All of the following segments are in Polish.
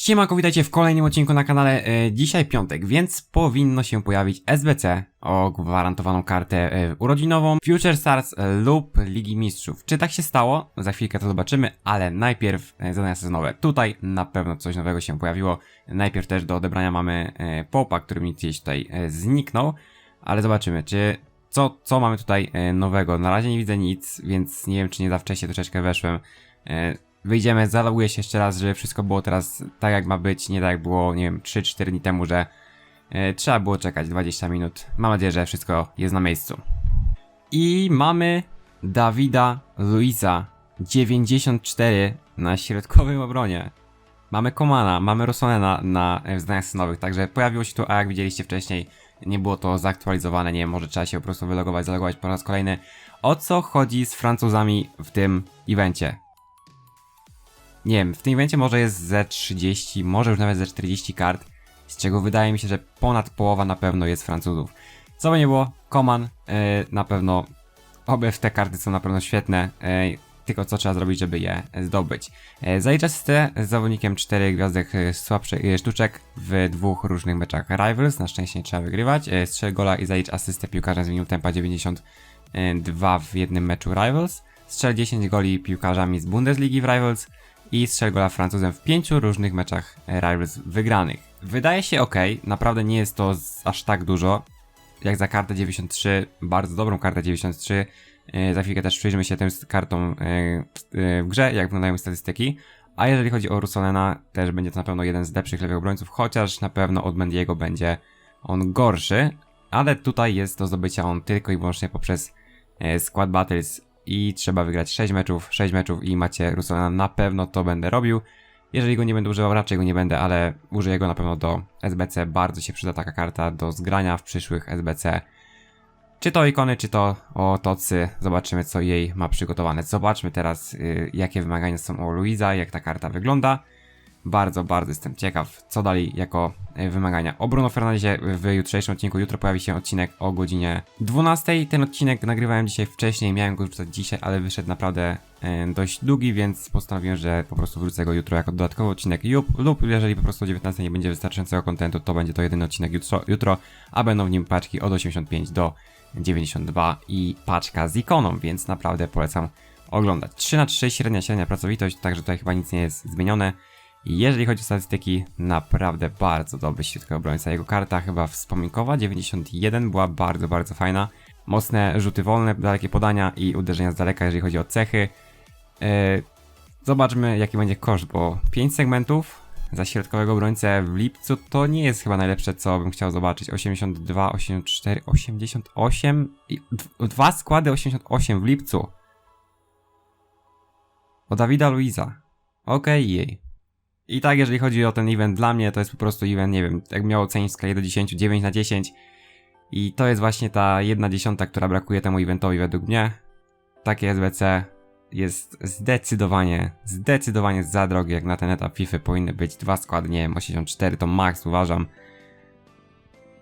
Siemanko, witajcie w kolejnym odcinku na kanale. E, dzisiaj piątek, więc powinno się pojawić SBC o gwarantowaną kartę e, urodzinową, Future Stars e, lub Ligi Mistrzów. Czy tak się stało? Za chwilkę to zobaczymy, ale najpierw zadania sezonowe. Tutaj na pewno coś nowego się pojawiło. Najpierw też do odebrania mamy Popa, który mi gdzieś tutaj zniknął, ale zobaczymy, czy co, co mamy tutaj nowego. Na razie nie widzę nic, więc nie wiem, czy nie za wcześnie troszeczkę weszłem. Wyjdziemy, zaloguję się jeszcze raz, żeby wszystko było teraz tak jak ma być, nie tak jak było, nie wiem, 3-4 dni temu, że e, trzeba było czekać 20 minut. Mam nadzieję, że wszystko jest na miejscu. I mamy Dawida Luisa 94 na środkowym obronie. Mamy Komana, mamy Rosonena na e, zdaniach scenowych, także pojawiło się tu, a jak widzieliście wcześniej, nie było to zaktualizowane, nie wiem, może trzeba się po prostu wylogować, zalogować po raz kolejny. O co chodzi z Francuzami w tym evencie? Nie wiem, w tym evencie może jest ze 30, może już nawet ze 40 kart, z czego wydaje mi się, że ponad połowa na pewno jest Francuzów. Co by nie było, Coman yy, na pewno, obie te karty są na pewno świetne, yy, tylko co trzeba zrobić, żeby je zdobyć. Yy, Zalicza asystę z zawodnikiem 4 gwiazdek słabszych yy, sztuczek w dwóch różnych meczach Rivals, na szczęście trzeba wygrywać. Yy, Strzel gola i zalicz asystę piłkarzem z minimum tempa 92 w jednym meczu Rivals. Strzel 10 goli piłkarzami z Bundesligi w Rivals i strzel gola Francuzem w pięciu różnych meczach Rivals wygranych. Wydaje się ok, naprawdę nie jest to aż tak dużo, jak za kartę 93, bardzo dobrą kartę 93. Yy, Za chwilkę też przyjrzymy się tym kartą yy, yy, w grze, jak wyglądają statystyki. A jeżeli chodzi o Rusolena, też będzie to na pewno jeden z lepszych lewych obrońców, chociaż na pewno od Mendiego będzie on gorszy, ale tutaj jest do zdobycia on tylko i wyłącznie poprzez e, Squad Battles i trzeba wygrać 6 meczów, 6 meczów i macie Rusolana, na pewno to będę robił. Jeżeli go nie będę używał, raczej go nie będę, ale użyję go na pewno do SBC, bardzo się przyda taka karta do zgrania w przyszłych SBC. Czy to ikony, czy to o tocy, zobaczymy co jej ma przygotowane. Zobaczmy teraz y, jakie wymagania są o Luiza, jak ta karta wygląda. Bardzo, bardzo jestem ciekaw, co dali jako e, wymagania. O Bruno Fernandezie w jutrzejszym odcinku. Jutro pojawi się odcinek o godzinie 12. Ten odcinek nagrywałem dzisiaj wcześniej, miałem go wrzucać dzisiaj, ale wyszedł naprawdę e, dość długi, więc postanowiłem, że po prostu wrzucę go jutro jako dodatkowy odcinek lub, lub jeżeli po prostu o 19 nie będzie wystarczającego kontentu, to będzie to jedyny odcinek jutro, jutro a będą w nim paczki od 85 do 92 i paczka z ikoną, więc naprawdę polecam oglądać. 3 na 3 średnia, średnia pracowitość, także tutaj chyba nic nie jest zmienione. Jeżeli chodzi o statystyki, naprawdę bardzo dobry środkowy obrońca. Jego karta chyba wspominkowa 91 była bardzo, bardzo fajna. Mocne rzuty wolne, dalekie podania i uderzenia z daleka, jeżeli chodzi o cechy. Yy, zobaczmy jaki będzie koszt, bo 5 segmentów za środkowego obrońcę w lipcu to nie jest chyba najlepsze, co bym chciał zobaczyć. 82, 84, 88 i dwa składy 88 w lipcu. O Dawida Luiza. Okej, jej. I tak, jeżeli chodzi o ten event, dla mnie to jest po prostu event, nie wiem, jak miał ocenić w skali do 10, 9 na 10. I to jest właśnie ta jedna dziesiąta, która brakuje temu eventowi według mnie. Takie SBC jest zdecydowanie, zdecydowanie za drogie, jak na ten etap FIFA powinny być dwa składy, nie wiem, 84 to max uważam.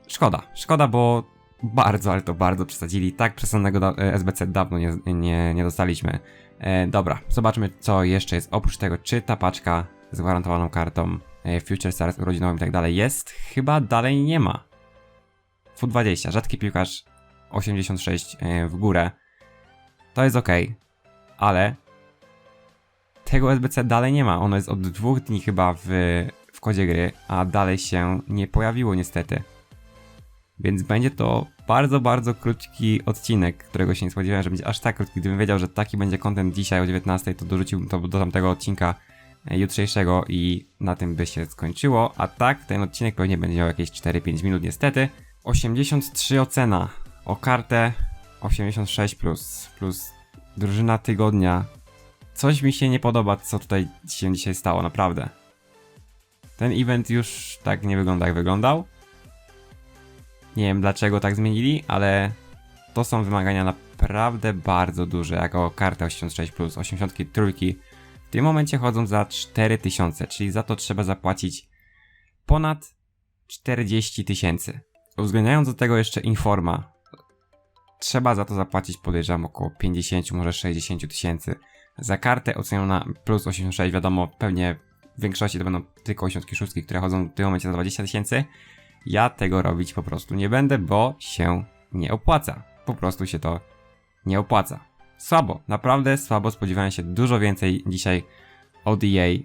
Szkoda, szkoda, bo bardzo, ale to bardzo przesadzili. Tak przesadzonego da- e, SBC dawno nie, nie, nie dostaliśmy. E, dobra, zobaczmy co jeszcze jest oprócz tego, czy ta paczka z gwarantowaną kartą e, Future Stars urodzinową i tak dalej jest. Chyba dalej nie ma. FU20, rzadki piłkarz 86 e, w górę. To jest ok, ale tego SBC dalej nie ma. Ono jest od dwóch dni chyba w, w kodzie gry, a dalej się nie pojawiło niestety. Więc będzie to bardzo, bardzo krótki odcinek, którego się nie spodziewałem, że będzie aż tak krótki. Gdybym wiedział, że taki będzie content dzisiaj o 19, to dorzuciłbym to do tamtego odcinka jutrzejszego i na tym by się skończyło. A tak, ten odcinek pewnie będzie miał jakieś 4-5 minut niestety. 83 ocena o kartę 86 plus, plus drużyna tygodnia. Coś mi się nie podoba, co tutaj się dzisiaj stało, naprawdę. Ten event już tak nie wygląda, jak wyglądał. Nie wiem dlaczego tak zmienili, ale to są wymagania naprawdę bardzo duże, jako karta 86 plus 83. W tym momencie chodzą za 4000, czyli za to trzeba zapłacić ponad 40 tysięcy. Uwzględniając do tego jeszcze informa, trzeba za to zapłacić podejrzewam około 50, może 60 tysięcy. Za kartę ocenioną plus 86, wiadomo, pewnie w większości to będą tylko 86, które chodzą w tym momencie za 20 tysięcy. Ja tego robić po prostu nie będę, bo się nie opłaca. Po prostu się to nie opłaca. Słabo, naprawdę słabo. Spodziewałem się dużo więcej dzisiaj od EA.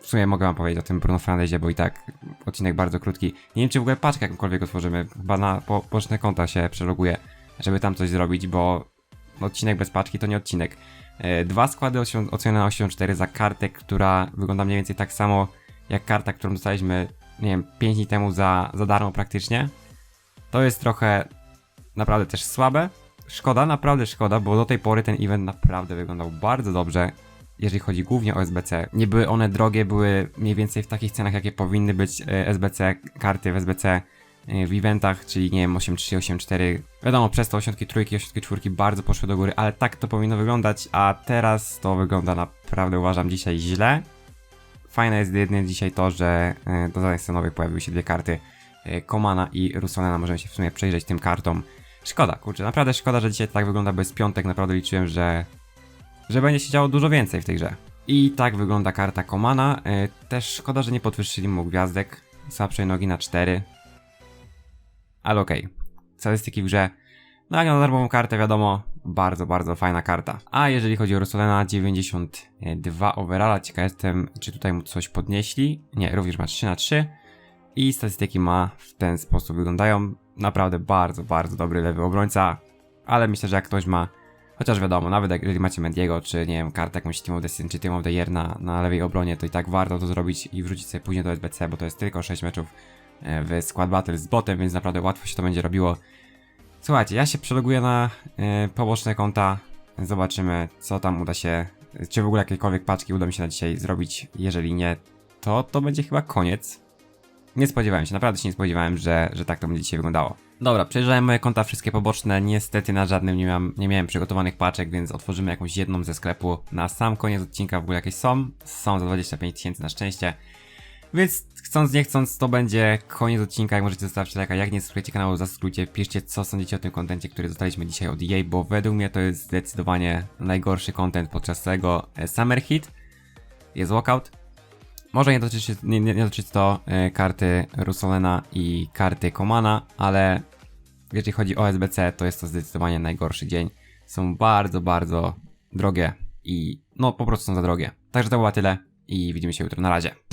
W sumie mogę wam powiedzieć o tym Bruno Fernandezie, bo i tak odcinek bardzo krótki. Nie wiem, czy w ogóle paczkę jakąkolwiek otworzymy. Chyba na po, poczne konta się przeloguję, żeby tam coś zrobić, bo odcinek bez paczki to nie odcinek. E, Dwa składy ocenione na 84 za kartę, która wygląda mniej więcej tak samo jak karta, którą dostaliśmy, nie wiem, 5 dni temu za, za darmo praktycznie. To jest trochę naprawdę też słabe. Szkoda, naprawdę szkoda, bo do tej pory ten event naprawdę wyglądał bardzo dobrze, jeżeli chodzi głównie o SBC. Nie były one drogie, były mniej więcej w takich cenach, jakie powinny być e, SBC, karty w SBC e, w eventach, czyli nie wiem, 8.3, 8.4. Wiadomo, przez to 83, 84 bardzo poszły do góry, ale tak to powinno wyglądać, a teraz to wygląda naprawdę, uważam, dzisiaj źle. Fajne jest jedynie dzisiaj to, że e, do zadań scenowych pojawiły się dwie karty Komana i Russonena. Możemy się w sumie przejrzeć tym kartom. Szkoda, kurczę, naprawdę szkoda, że dzisiaj tak wygląda bez piątek. Naprawdę liczyłem, że, że będzie się działo dużo więcej w tej grze. I tak wygląda karta Komana. E, Też szkoda, że nie podwyższyli mu gwiazdek. Słabszej nogi na 4. Ale okej. Statystyki w grze. No jak na darmową kartę, wiadomo, bardzo, bardzo fajna karta. A jeżeli chodzi o Rusolena, 92 overalla. Ciekaw jestem, czy tutaj mu coś podnieśli. Nie, również ma 3 na 3 I statystyki ma w ten sposób wyglądają. Naprawdę bardzo, bardzo dobry lewy obrońca. Ale myślę, że jak ktoś ma, chociaż wiadomo, nawet jeżeli macie Mendiego, czy nie wiem, kartę jakąś Team of czy Team of the Year na, na lewej obronie, to i tak warto to zrobić i wrzucić sobie później do SBC, bo to jest tylko 6 meczów e, w Squad Battle z botem, więc naprawdę łatwo się to będzie robiło. Słuchajcie, ja się przeloguję na e, poboczne konta. Zobaczymy, co tam uda się. Czy w ogóle jakiekolwiek paczki uda mi się na dzisiaj zrobić. Jeżeli nie, to to będzie chyba koniec. Nie spodziewałem się, naprawdę się nie spodziewałem, że, że tak to będzie dzisiaj wyglądało. Dobra, przejrzałem moje konta wszystkie poboczne. Niestety na żadnym nie, miałem, nie miałem przygotowanych paczek, więc otworzymy jakąś jedną ze sklepu. Na sam koniec odcinka w ogóle jakieś są. Są za 25 tysięcy na szczęście. Więc chcąc nie chcąc, to będzie koniec odcinka. Jak możecie zostawić lajka, jak nie subskrybujcie kanału, zasubskrybujcie, piszcie co sądzicie o tym kontencie, który dostaliśmy dzisiaj od EA, bo według mnie to jest zdecydowanie najgorszy content podczas całego e, Summer Hit. Jest walkout. Może nie dotyczy, nie, nie, nie dotyczy to e, karty Rusolena i karty Komana, ale jeżeli chodzi o SBC, to jest to zdecydowanie najgorszy dzień. Są bardzo, bardzo drogie i no po prostu są za drogie. Także to było tyle i widzimy się jutro. Na razie.